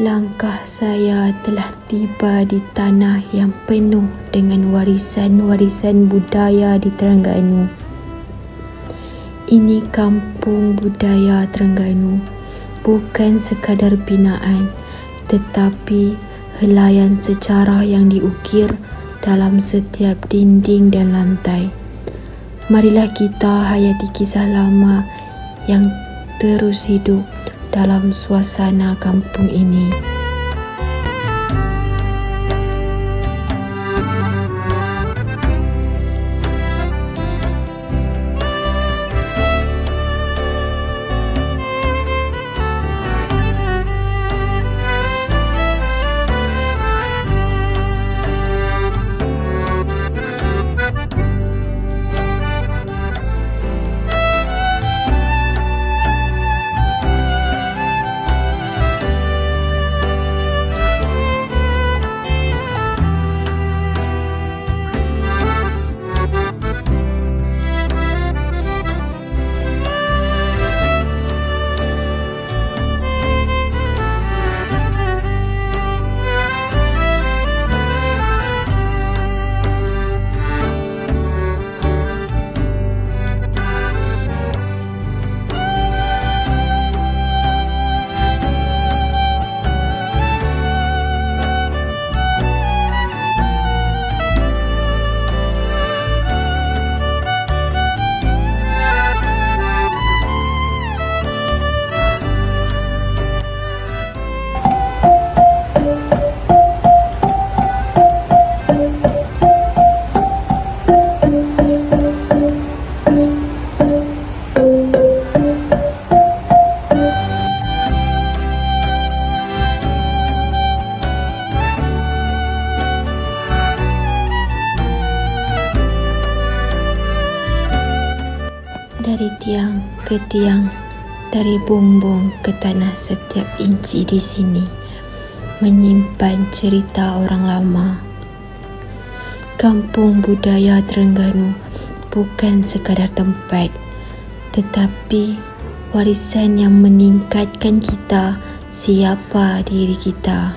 Langkah saya telah tiba di tanah yang penuh dengan warisan-warisan budaya di Terengganu. Ini kampung budaya Terengganu, bukan sekadar binaan tetapi helaian sejarah yang diukir dalam setiap dinding dan lantai. Marilah kita hayati kisah lama yang terus hidup dalam suasana kampung ini. Dari tiang ke tiang, dari bumbung ke tanah setiap inci di sini menyimpan cerita orang lama. Kampung budaya Terengganu bukan sekadar tempat tetapi warisan yang meningkatkan kita siapa diri kita.